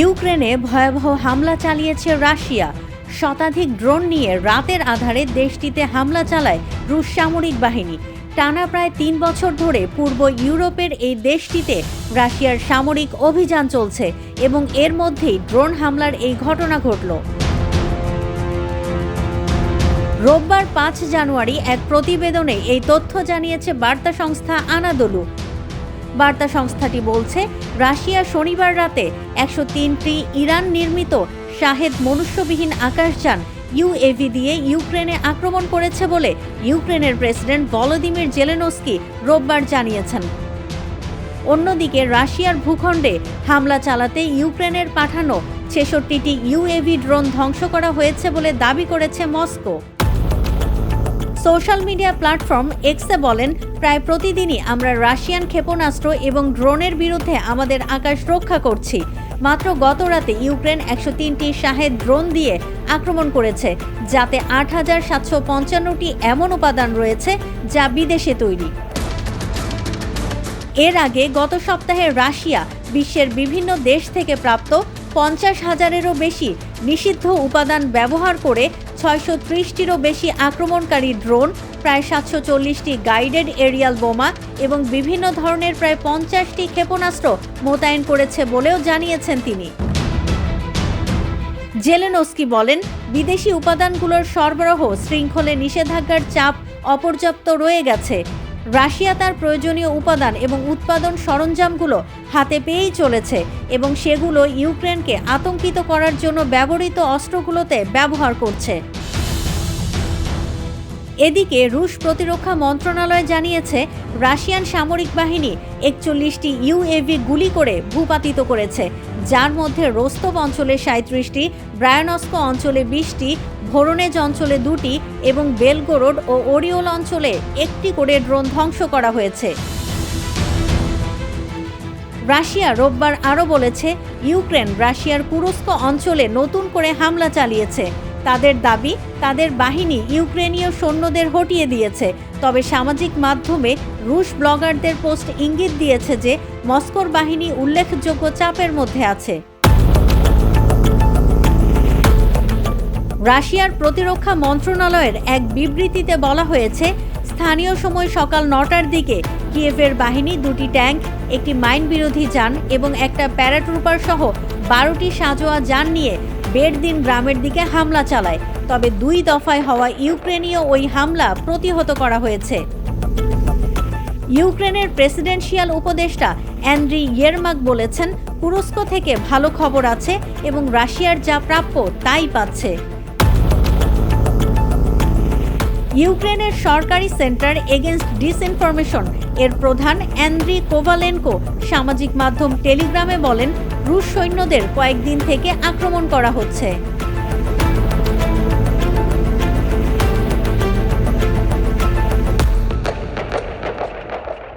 ইউক্রেনে ভয়াবহ হামলা চালিয়েছে রাশিয়া। শতাধিক ড্রোন নিয়ে রাতের আধারে দেশটিতে হামলা চালায় রুশ সামরিক বাহিনী। টানা প্রায় তিন বছর ধরে পূর্ব ইউরোপের এই দেশটিতে রাশিয়ার সামরিক অভিযান চলছে এবং এর মধ্যেই ড্রোন হামলার এই ঘটনা ঘটল। রোববার পাঁচ জানুয়ারি এক প্রতিবেদনে এই তথ্য জানিয়েছে বার্তা সংস্থা আনাদলু। বার্তা সংস্থাটি বলছে রাশিয়া শনিবার রাতে একশো তিনটি ইরান নির্মিত শাহেদ মনুষ্যবিহীন আকাশযান ইউএভি দিয়ে ইউক্রেনে আক্রমণ করেছে বলে ইউক্রেনের প্রেসিডেন্ট ভলোদিমির জেলেনস্কি রোববার জানিয়েছেন। অন্যদিকে রাশিয়ার ভূখণ্ডে হামলা চালাতে ইউক্রেনের পাঠানো ছেষট্টিটি ইউএভি ড্রোন ধ্বংস করা হয়েছে বলে দাবি করেছে মস্কো। সোশ্যাল মিডিয়া প্ল্যাটফর্ম এক্সে বলেন, প্রায় প্রতিদিনই আমরা রাশিয়ান ক্ষেপণাস্ত্র এবং ড্রোনের বিরুদ্ধে আমাদের আকাশ রক্ষা করছি। মাত্র গত রাতে ইউক্রেন একশো তিনটি শাহেদ ড্রোন দিয়ে আক্রমণ করেছে, যাতে আট হাজার সাতশো পঞ্চান্নটি এমন উপাদান রয়েছে যা বিদেশে তৈরি। এর আগে গত সপ্তাহে রাশিয়া বিশ্বের বিভিন্ন দেশ থেকে প্রাপ্ত পঞ্চাশ হাজারেরও বেশি নিষিদ্ধ উপাদান ব্যবহার করে ছয়শো ত্রিশটিরও বেশি আক্রমণকারী ড্রোন, প্রায় সাতশো চল্লিশটি গাইডেড এরিয়াল বোমা এবং বিভিন্ন ধরনের প্রায় পঞ্চাশটি ক্ষেপণাস্ত্র মোতায়েন করেছে বলেও জানিয়েছেন তিনি। জেলেনস্কি বলেন, বিদেশি উপাদানগুলোর সরবরাহ শৃঙ্খলে নিষেধাজ্ঞার চাপ অপর্যাপ্ত রয়ে গেছে। রাশিয়া তার প্রয়োজনীয় উপাদান এবং উৎপাদন সরঞ্জামগুলো হাতে পেয়েই চলেছে এবং সেগুলো ইউক্রেনকে আতঙ্কিত করার জন্য ব্যবহৃত অস্ত্রগুলোতে ব্যবহার করছে। এদিকে রুশ প্রতিরক্ষা মন্ত্রণালয় জানিয়েছে, রাশিয়ান সামরিক বাহিনী একচল্লিশটি ইউএভি গুলি করে ভূপাতিত করেছে, যার মধ্যে রোস্তব অঞ্চলে সাঁত্রিশটি ব্রায়ানস্ক অঞ্চলে বিশটি, ভোরনেজ অঞ্চলে দুটি এবং বেলগোরোড ও ওরিওল অঞ্চলে একটি করে ড্রোন ধ্বংস করা হয়েছে। রাশিয়া রোববার আরও বলেছে, ইউক্রেন রাশিয়ার কুরস্ক অঞ্চলে নতুন করে হামলা চালিয়েছে। তাদের দাবি, তাদের বাহিনী ইউক্রেনীয় সৈন্যদের হটিয়ে দিয়েছে। তবে সামাজিক মাধ্যমে রুশ ব্লগারদের পোস্ট ইঙ্গিত দিয়েছে যে, মস্কোর বাহিনী উল্লেখযোগ্য চাপের মধ্যে আছে। রাশিয়ার প্রতিরক্ষা মন্ত্রণালয়ের এক বিবৃতিতে বলা হয়েছে, স্থানীয় সময় সকাল নটার দিকে কিয়েভের বাহিনী দুটি ট্যাঙ্ক, একটি মাইন বিরোধী যান এবং একটা প্যারাট্রুপার সহ বারোটি সাজোয়া যান নিয়ে বেরদিন গ্রামের দিকে হামলা চালায়। তবে দুই দফায় হওয়া ইউক্রেনীয় ওই হামলা প্রতিহত করা হয়েছে। ইউক্রেনের প্রেসিডেন্সিয়াল উপদেষ্টা অ্যান্ড্রি ইয়েরমাক বলেছেন তুরস্ক থেকে ভালো খবর আছে এবং রাশিয়ার যা প্রাপ্য তাই পাচ্ছে। ইউক্রেনের সরকারি সেন্টার এগেনস্ট ডিসইনফরমেশন। এর প্রধান অ্যান্দ্রি কোভালেনকো সামাজিক মাধ্যম টেলিগ্রামে বলেন, রুশ সৈন্যদের কয়েকদিন থেকে আক্রমণ করা হচ্ছে।